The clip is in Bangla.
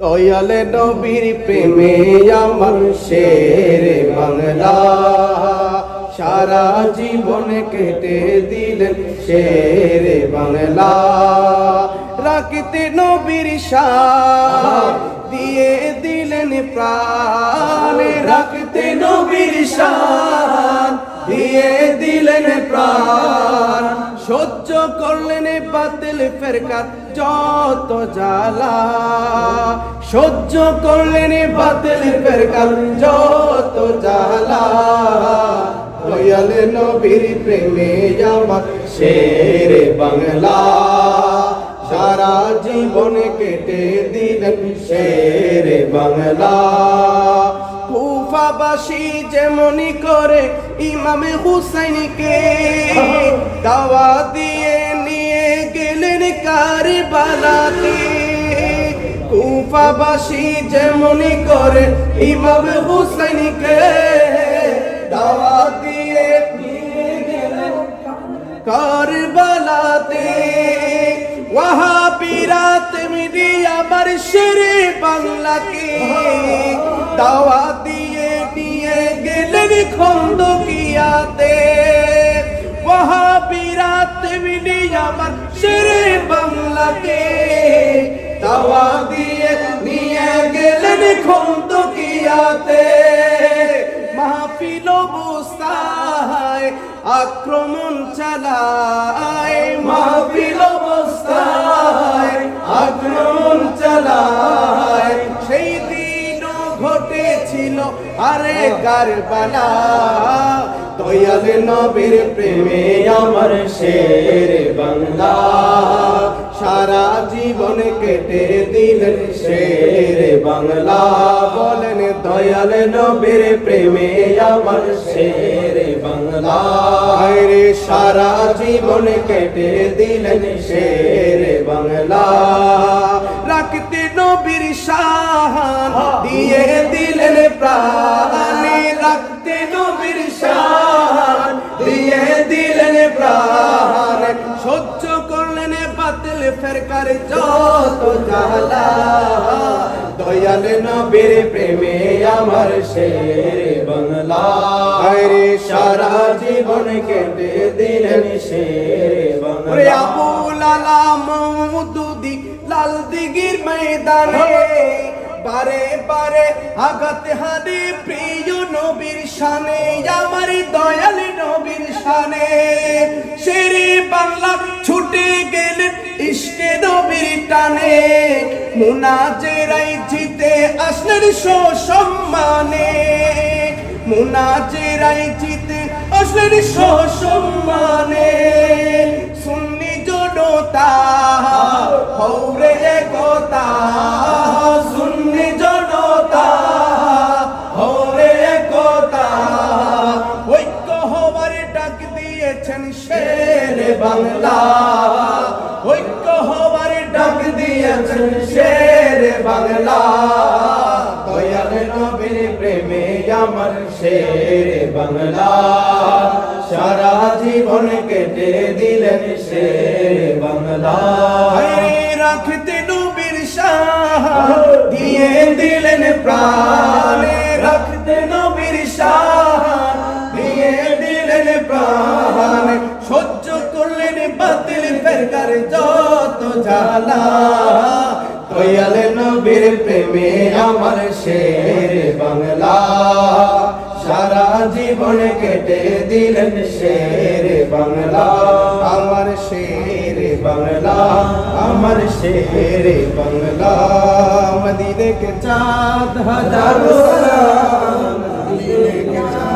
দয়ালে নবীর প্রেমে আমার শের বাংলা। সারা জীবন কেটে দিলেন শের বাংলা। রাখিতে নবীর দিয়ে দিলেন প্রাণ। রাখতে নবীর শান দিয়ে দিলেন প্রাণ। সহ্য করলেন বাতিল ফেরকার যত জ্বালা। সহ্য করলেন বাতিল ফেরকার যত জ্বালা। দয়াল নবীর প্রেমে আমার শের বাংলা। সারা জীবন কেটে দিলেন শের বাংলা। কুফাবাসী যেমনি করে ইমামে হুসাইনকে দাওয়া দিয়ে নিয়ে গেলেন কারবালাতে। কুফাবাসী যেমনি করে ইমামে হুসাইনকে দাওয়া দিয়ে নিয়ে গেলেন কারবালাতে। ওয়াহাবিরাত মিলি আমার শেরে বাংলাকে দাওয়া দিয়ে গেলেন খন্দকিয়াতে ওয়াহাবিরাত মিলি আমার শেরে বাংলাকে দাওয়া দিয়ে নিয়ে গেলেন খন্দকিয়াতে মাহফিল অবস্থায় আক্রমণ চালায়। মাহফিল অবস্থায় আক্রমণ চালায়। ঘটেছিল। আরে কারবালা, দয়াল নবীর প্রেমে আমার শের বাংলা। সারা জীবন কেটে দিলেন শের বাংলা। বলেন, দয়াল নবীর প্রেমে আমার শের বাংলা। রে সারা জীবন কেটে দিলেন শের বাংলা। রাখতে নবীর দিয়ে দিলেন প্রাণে রাখতে নবীর শান। দিলেন প্রাণ। সহ্য করলেন বাতিল ফেরকার যত জ্বালা। দয়াল নবীর প্রেমে আমার শের বাংলা। সারা জীবন কেটে দিলেন শের বাংলা। আবুল আলা মৌদুদি লাল দিগির ময়দানে বারে বারে আঘাত হারে প্রিয় নবীর শানে, আমার দয়াল নবীর শানে। শেরে বাংলা ছুটে গেলেন ইষ্টে নবীর টানে। মুনাজেরাই জিতে আসলেন সম্মানে মুনাজেরাই জিতে আসলেন সম্মানে বাংলা। ঐক্য হওয়ার ডাক দিয়েছেন শের বাংলা। দয়াল নবীর প্রেমে আমার শের বাংলা। সারা জীবন কেটে দিলেন শের বাংলা। রাখতে নবীর শাহ দিয়ে দিলেন প্রাণে। রাখতে নবীর শাহ জানা দয়াল নবীর প্রেমে আমার শের বাংলা। সারা জীবন কেটে দিলেন শের বাংলা। আমার শের বাংলা আমার শের বাংলা। মদিনে কে চাঁদ হাজার মদিনে কে চাঁদ